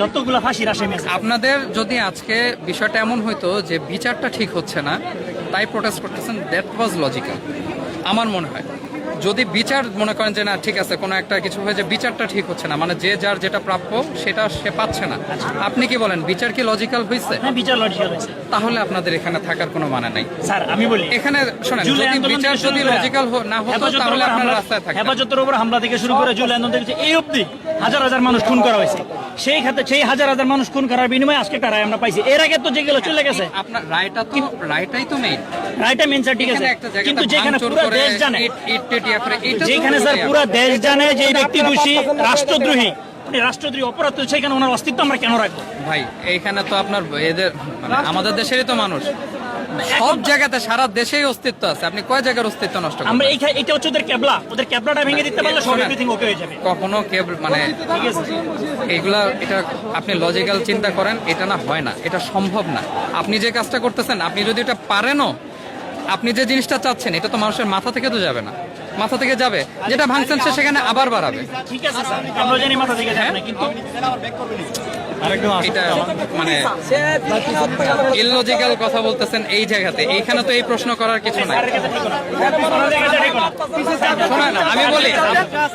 যতগুলো ফাঁসির আসামি আপনাদের যদি আজকে বিষয়টা এমন হইতো যে বিচারটা ঠিক হচ্ছে না তাই প্রোটেস্ট করতেছেন দ্যাট ওয়াজ লজিক্যাল আমার মনে হয়। যদি বিচার মনে করেন যে না ঠিক আছে কোনো একটা কিছু হয়ে যে বিচারটা ঠিক হচ্ছে না মানে যে যার যেটা প্রাপ্য সেটা সে পাচ্ছে না। আপনি কি বলেন বিচার কি লজিক্যাল হয়েছে হ্যাঁ বিচার লজিক্যাল হয়েছে তাহলে আপনাদের এখানে থাকার কোনো মানে নাই। স্যার আমি বলি এখানে শোনেন যদি বিচার যদি লজিক্যাল না হতো তাহলে আপনারা রাস্তায় থাকতেন। হেফাজতের উপর হামলা থেকে শুরু করে জুলাই আন্দোলন এই অবধি হাজার হাজার মানুষ খুন করা হয়েছে। সেই খাতে সেই হাজার হাজার মানুষ খুন করার বিনিময়ে আজকে একটা রায় আমরা পাইছি। এর আগে তো যেগুলো চলে গেছে। আপনার রায়টা তো রায়টাই তো মেইন রায়টা মেন স্যার ঠিক আছে। কিন্তু যেখানে পুরো দেশ জানে যেখানে স্যার পুরা দেশ জানে যে ব্যক্তি দোষী রাষ্ট্রদ্রোহী। উনি রাষ্ট্রদ্রোহী অপরাধ তো সেখানে ওনার অস্তিত্ব আমরা কেন রাখব? ভাই এইখানে তো আপনার এদের মানে আমাদের দেশেরই তো মানুষ। সব জায়গাতে সারা দেশেই অস্তিত্ব আছে। আপনি কয় জায়গার অস্তিত্ব নষ্ট আমরা এইখানে এটা হচ্ছে ওদের ক্যাবলা। ওদের ক্যাবলাটা ভেঙে দিতে পারলে সব এভরিথিং ওকে হয়ে যাবে। কখনো কেউ মানে এইগুলা এটা আপনি লজিক্যাল চিন্তা করেন এটা না হয় না। এটা সম্ভব না। আপনি যে কাজটা করতেছেন আপনি যদি এটা পারেনও আপনি যে জিনিসটা চাচ্ছেন এটা তো মানুষের মাথা থেকে তো যাবে না। মাথা থেকে যাবে। যেটা ভাঙছেন সে সেখানে আবার বাড়াবে। ঠিক আছে স্যার। আমরা জানি মাথা থেকে যাবে কিন্তু এটা মানে ইললজিক্যাল কথা বলতেছেন এই জায়গাতে। এইখানে তো এই প্রশ্ন করার কিছু নাই। না। আমি বলি